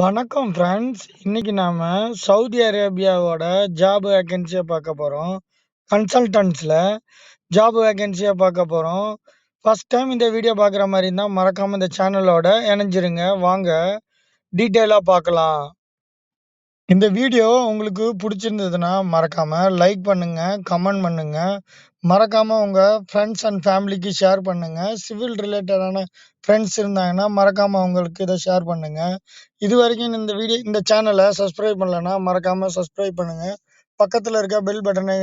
வணக்கம் ஃப்ரெண்ட்ஸ். இன்னைக்கு நாம சவுதி அரேபியாவோட ஜாப் வேகன்சியை பார்க்க போகிறோம் கன்சல்டன்ஸில் ஜாப் வேகன்சியை பார்க்க போகிறோம் ஃபஸ்ட் டைம் இந்த வீடியோ பார்க்குற மாதிரி இருந்தால் மறக்காமல் இந்த சேனலோட இணைஞ்சிருங்க. வாங்க டீட்டெயிலாக பார்க்கலாம். இந்த வீடியோ உங்களுக்கு பிடிச்சிருந்ததுன்னா மறக்காமல் லைக் பண்ணுங்கள் கமெண்ட் பண்ணுங்கள் மறக்காமல் உங்கள் ஃப்ரெண்ட்ஸ் அண்ட் ஃபேமிலிக்கு ஷேர் பண்ணுங்கள் சிவில் ரிலேட்டடான ஃப்ரெண்ட்ஸ் இருந்தாங்கன்னா மறக்காமல் அவங்களுக்கு இதை ஷேர் பண்ணுங்கள் இது வரைக்கும் இந்த வீடியோ இந்த சேனலை சப்ஸ்கிரைப் பண்ணலன்னா மறக்காமல் சப்ஸ்கிரைப் பண்ணுங்கள் பக்கத்தில் இருக்க பெல் பட்டனை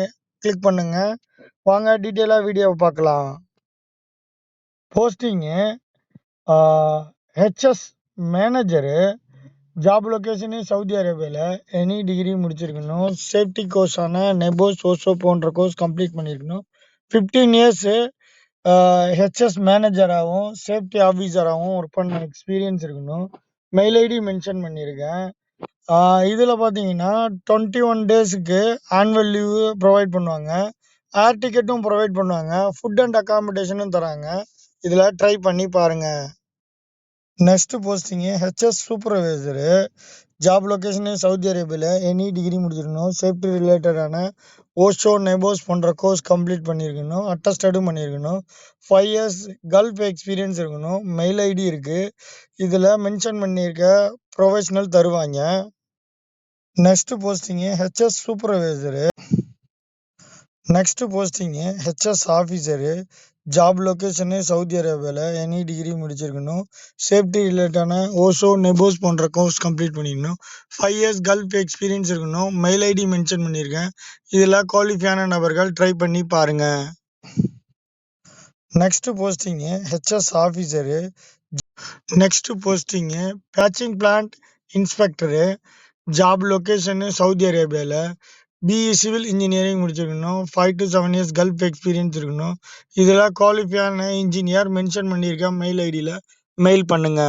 கிளிக் பண்ணுங்க. வாங்க டீட்டெயிலாக வீடியோவை பார்க்கலாம். Posting HS manager. Job location Saudi அரேபியாவில் எனி டிகிரி முடிச்சிருக்கணும். சேஃப்டி கோர்ஸான நெபோஸ், சோசோ போன்ற கோர்ஸ் கம்ப்ளீட் பண்ணியிருக்கணும். ஃபிஃப்டீன் இயர்ஸு ஹெச்எஸ் மேனேஜராகவும் சேஃப்டி ஆஃபீஸராகவும் ஒர்க் பண்ண எக்ஸ்பீரியன்ஸ் இருக்கணும். மெயில் ஐடி மென்ஷன் பண்ணியிருக்கேன். ஆ இதுல பார்த்தீங்கன்னா 21 டேஸ்க்கு ஆனுவல் லீவு ப்ரொவைட் பண்ணுவாங்க. ஏர் டிக்கெட்டும் ப்ரொவைட் பண்ணுவாங்க. ஃபுட் அண்ட் அக்காமடேஷனும் தராங்க. இதில் ட்ரை பண்ணி பாருங்க. Next posting HS supervisor. Job location Saudi அரேபியாவில் எனி டிகிரி முடிச்சிருக்கணும். சேஃப்டி ரிலேட்டடான ஓஷோ, நெபோஸ் போன்ற கோர்ஸ் கம்ப்ளீட் பண்ணியிருக்கணும். அட்டஸ்டடும் பண்ணியிருக்கணும். ஃபைவ் இயர்ஸ் கல்ஃப் எக்ஸ்பீரியன்ஸ் இருக்கணும். மெயில் ஐடி இருக்குது இதில் மென்ஷன் பண்ணியிருக்க ப்ரொஃபஷனல் தருவாங்க. Next posting HS supervisor. Next posting HS officer job location Saudi அரேபியாவில் எனி டிகிரி முடிச்சிருக்கணும். சேஃப்டி ரிலேட்டான ஓஷோ, நெபோஸ் போன்ற கோர்ஸ் கம்ப்ளீட் பண்ணிக்கணும் ஃபைவ் இயர்ஸ் கல்ஃப் எக்ஸ்பீரியன்ஸ் இருக்கணும். மெயில் ஐடி மென்ஷன் பண்ணியிருக்கேன். இதில் குவாலிஃபையான நபர்கள் ட்ரை பண்ணி பாருங்கள் next posting HS officer next posting batching plant inspector. Job location Saudi அரேபியாவில் பிஇ சிவில் இன்ஜினியரிங் முடிச்சிருக்கணும். 5-7 இயர்ஸ் கல்ஃப் எக்ஸ்பீரியன்ஸ் இருக்கணும். இதில் குவாலிஃபையான இன்ஜினியர் மென்ஷன் பண்ணியிருக்கேன் மெயில் ஐடியில் மெயில் பண்ணுங்க.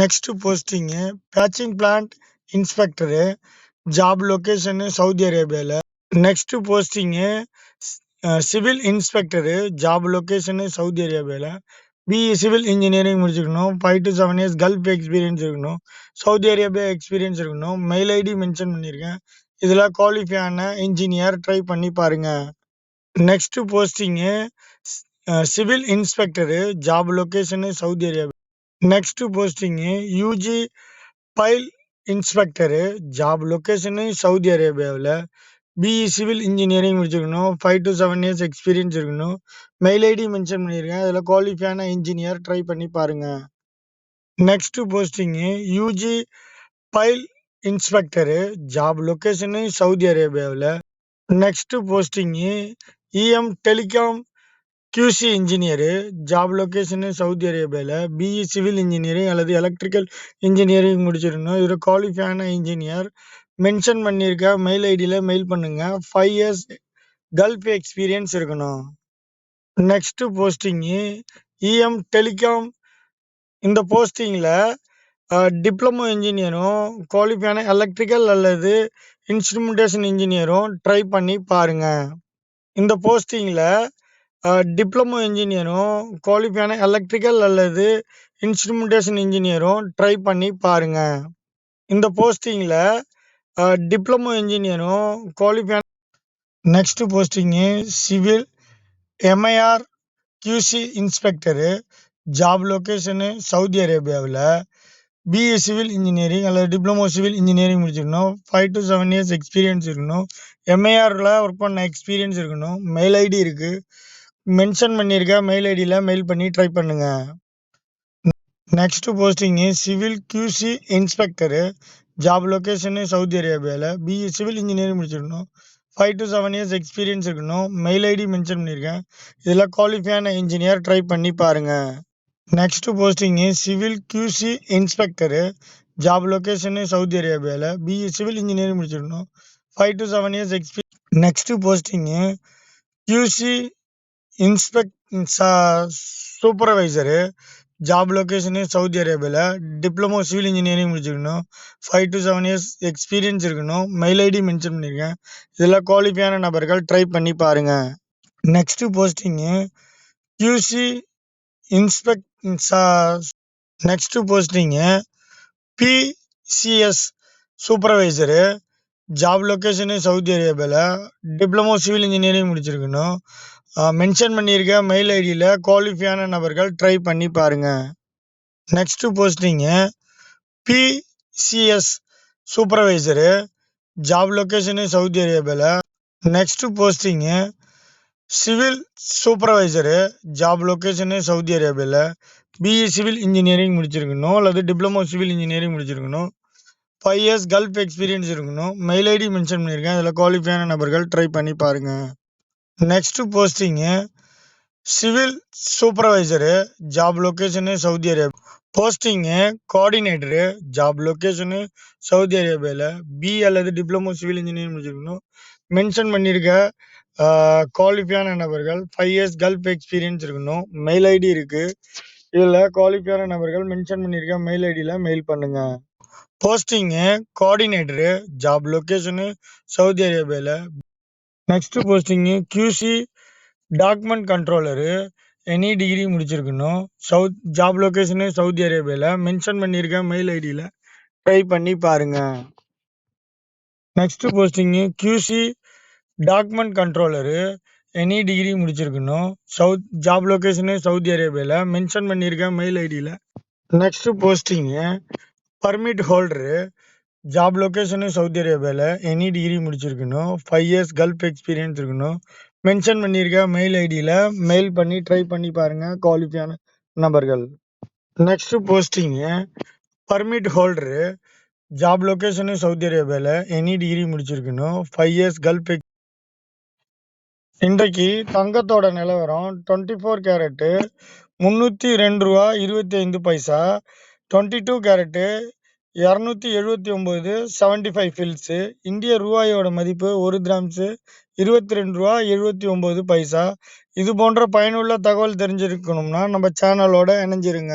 Next posting batching plant inspector. Job location Saudi அரேபியாவில் next posting civil inspector. Job location Saudi அரேபியாவில் பிஇ சிவில் இன்ஜினியரிங் முடிச்சிருக்கணும். 5-7 இயர்ஸ் கல்ஃப் எக்ஸ்பீரியன்ஸ் இருக்கணும். சவுதி அரேபியா எக்ஸ்பீரியன்ஸ் இருக்கணும். மெயில் ஐடி மென்ஷன் பண்ணியிருக்கேன். இதில் குவாலிஃபையான இன்ஜினியர் ட்ரை பண்ணி பாருங்கள் next posting civil inspector. Job location Saudi Arabia. Next posting UG pile inspector. Job location Saudi அரேபியாவில் பிஇ சிவில் இன்ஜினியரிங் முடிச்சிருக்கணும். 5-7 இயர்ஸ் எக்ஸ்பீரியன்ஸ் இருக்கணும். மெயில் ஐடி மென்ஷன் பண்ணியிருக்கேன். அதில் குவாலிஃபையான இன்ஜினியர் ட்ரை பண்ணி பாருங்கள் next posting UG pile inspector. Job location Saudi அரேபியாவில் next posting EM telecom QC engineer. Job location Saudi அரேபியாவில் பிஇ சிவில் இன்ஜினியரிங் அல்லது எலக்ட்ரிக்கல் இன்ஜினியரிங் முடிச்சிருக்கணும். இதுல குவாலிஃபையான இன்ஜினியர் மென்ஷன் பண்ணியிருக்க மெயில் ஐடியில் மெயில் பண்ணுங்கள் ஃபைவ் இயர்ஸ் கல்ஃப் எக்ஸ்பீரியன்ஸ் இருக்கணும். நெக்ஸ்ட்டு போஸ்டிங்கு இஎம் டெலிகாம் இந்த போஸ்டிங்கில் டிப்ளமோ இன்ஜினியரும், குவாலிஃபையான எலக்ட்ரிக்கல் அல்லது இன்ஸ்ட்ருமெண்டேஷன் இன்ஜினியரும் ட்ரை பண்ணி பாருங்கள் இந்த போஸ்டிங்கில் டிப்ளமோ இன்ஜினியரும், குவாலிஃபையான எலக்ட்ரிக்கல் அல்லது இன்ஸ்ட்ருமெண்டேஷன் இன்ஜினியரும் ட்ரை பண்ணி பாருங்கள் இந்த போஸ்டிங்கில் டிப்ளமோ இன்ஜினியரும், குவாலிஃபையான next posting civil MIR QC inspector. Job location Saudi அரேபியாவில் பிஇ சிவில் இன்ஜினியரிங் அல்லது டிப்ளமோ சிவில் இன்ஜினியரிங் முடிச்சிருக்கணும். 5-7 இயர்ஸ் எக்ஸ்பீரியன்ஸ் இருக்கணும். எம்ஏஆரில் ஒர்க் பண்ண எக்ஸ்பீரியன்ஸ் இருக்கணும். மெயில் ஐடி இருக்குது மென்ஷன் பண்ணியிருக்க மெயில் ஐடியில் மெயில் பண்ணி ட்ரை பண்ணுங்கள் next posting civil QC inspector. Job location Saudi அரேபியாவில் பிஇ சிவில் இன்ஜினியரிங் முடிச்சிருக்கணும். 5-7 இயர்ஸ் எக்ஸ்பீரியன்ஸ் இருக்கணும். மெயில் ஐடி மென்ஷன் பண்ணியிருக்கேன். இதில் குவாலிஃபையான இன்ஜினியர் ட்ரை பண்ணி பாருங்கள் next posting civil QC inspector. Job location Saudi அரேபியாவில் பிஇ சிவில் இன்ஜினியரிங் முடிச்சிருக்கணும். 5-7 years எக்ஸ்பீ next posting QC inspect supervisor. Job location Saudi அரேபியாவில் டிப்ளமோ சிவில் இன்ஜினியரிங் முடிச்சிருக்கணும். 5-7 இயர்ஸ் எக்ஸ்பீரியன்ஸ் இருக்கணும். மெயில் ஐடி மென்ஷன் பண்ணியிருக்கேன். இதில் குவாலிஃபையான நபர்கள் ட்ரை பண்ணி பாருங்கள் நெக்ஸ்ட்டு போஸ்டிங்கு கியூசி இன்ஸ்பெக்ட் சா next posting PCS supervisor job location Saudi அரேபியாவில் டிப்ளமோ சிவில் இன்ஜினியரிங் முடிச்சிருக்கணும். மென்ஷன் பண்ணியிருக்க மெயில் ஐடியில் குவாலிஃபையான நபர்கள் ட்ரை பண்ணி பாருங்கள் next posting PCS supervisor job location Saudi அரேபியாவில் next posting civil supervisor job location Saudi அரேபியாவில் பிஇ சிவில் இன்ஜினியரிங் முடிச்சிருக்கணும் அல்லது டிப்ளமோ சிவில் இன்ஜினியரிங் முடிச்சிருக்கணும். ஃபைவ் இயர்ஸ் கல்ஃப் எக்ஸ்பீரியன்ஸ் இருக்கணும். மெயில் ஐடி மென்ஷன் பண்ணியிருக்கேன். அதில் குவாலிஃபையான நபர்கள் ட்ரை பண்ணி பாருங்கள் next posting civil supervisor job location Saudi Arabia posting coordinator job location Saudi அரேபியாவில் பி அல்லது டிப்ளமோ சிவில் இன்ஜினியரிங் முடிச்சிருக்கணும். மென்ஷன் பண்ணியிருக்க குவாலிஃபையான நபர்கள் ஃபைவ் இயர்ஸ் கல்ஃப் எக்ஸ்பீரியன்ஸ் இருக்கணும். மெயில் ஐடி இருக்குது இதில் குவாலிஃபையான நபர்கள் மென்ஷன் பண்ணியிருக்க மெயில் ஐடியில் மெயில் பண்ணுங்கள் posting coordinator job location Saudi அரேபியாவில் next posting QC document controller any degree முடிச்சிருக்கணும். சவுத் ஜாப் லொக்கேஷனு சவுதி அரேபியாவில் மென்ஷன் பண்ணியிருக்க மெயில் ஐடியில் ட்ரை பண்ணி பாருங்கள் next posting QC document controller any degree முடிச்சிருக்கணும். சவுத் ஜாப் லொக்கேஷனு சவுதி அரேபியாவில் மென்ஷன் பண்ணியிருக்கேன் மெயில் ஐடியில் next posting permit holder job location Saudi அரேபியாவில் எனி டிகிரி முடிச்சிருக்கணும். ஃபைவ் இயர்ஸ் கல்ஃப் எக்ஸ்பீரியன்ஸ் இருக்கணும். மென்ஷன் பண்ணியிருக்கேன் மெயில் ஐடியில் மெயில் பண்ணி ட்ரை பண்ணி பாருங்கள் குவாலிஃபையான நபர்கள். Next posting permit holder job location Saudi அரேபியாவில் எனி டிகிரி முடிச்சிருக்கணும். ஃபைவ் இயர்ஸ் கல்ஃப் இன்றைக்கு தங்கத்தோட நிலவரம் டுவெண்ட்டி ஃபோர் கேரட்டு முந்நூற்றி ரெண்டு ரூபா இருபத்தி ஐந்து பைசா. டுவெண்ட்டி டூ கேரட்டு இரநூத்தி எழுபத்தி ஒம்பது செவன்ட்டி ஃபைவ் ஃபில்ஸு இந்திய ரூபாயோட மதிப்பு ஒரு கிராம்ஸு இருபத்தி ரெண்டு ரூபா எழுபத்தி ஒம்பது பைசா. இது போன்ற பயனுள்ள தகவல் தெரிஞ்சிருக்கணும்னா நம்ம சேனலோட இணைஞ்சிருங்க.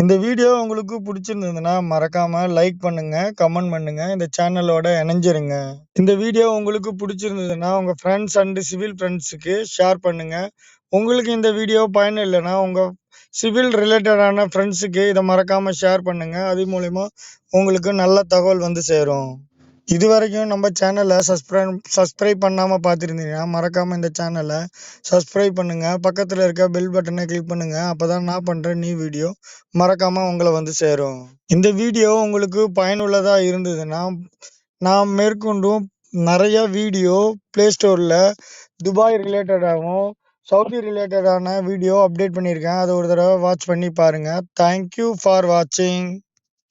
இந்த வீடியோ உங்களுக்கு பிடிச்சிருந்ததுன்னா மறக்காம லைக் பண்ணுங்க கமெண்ட் பண்ணுங்க இந்த சேனலோட இணைஞ்சிருங்க. இந்த வீடியோ உங்களுக்கு பிடிச்சிருந்ததுன்னா உங்க ஃப்ரெண்ட்ஸ் அண்ட் சிவில் ஃப்ரெண்ட்ஸுக்கு ஷேர் பண்ணுங்க. உங்களுக்கு இந்த வீடியோ பயன் இல்லைன்னா உங்க சிவில் ரிலேட்டடான ஃப்ரெண்ட்ஸுக்கு இதை மறக்காம ஷேர் பண்ணுங்க. அது மூலயமா உங்களுக்கு நல்ல தகவல் வந்து சேரும். இது வரைக்கும் நம்ம சேனலை சப்ஸ்கிரைப் சப்ஸ்கிரைப் பண்ணாமல் பார்த்துருந்தீங்கன்னா மறக்காமல் இந்த சேனலை சப்ஸ்கிரைப் பண்ணுங்கள் பக்கத்தில் இருக்க பெல் பட்டனை கிளிக் பண்ணுங்கள் அப்போ தான் நான் பண்ணுற நியூ வீடியோ மறக்காமல் உங்களை வந்து சேரும். இந்த வீடியோ உங்களுக்கு பயனுள்ளதாக இருந்ததுன்னா நான் மேற்கொண்டும் நிறைய வீடியோ ப்ளே ஸ்டோரில் துபாய் ரிலேட்டடாகவும் சவுதி ரிலேட்டடான வீடியோ அப்டேட் பண்ணியிருக்கேன். அதை ஒரு தடவை வாட்ச் பண்ணி பாருங்கள் தேங்க்யூ ஃபார் வாட்சிங்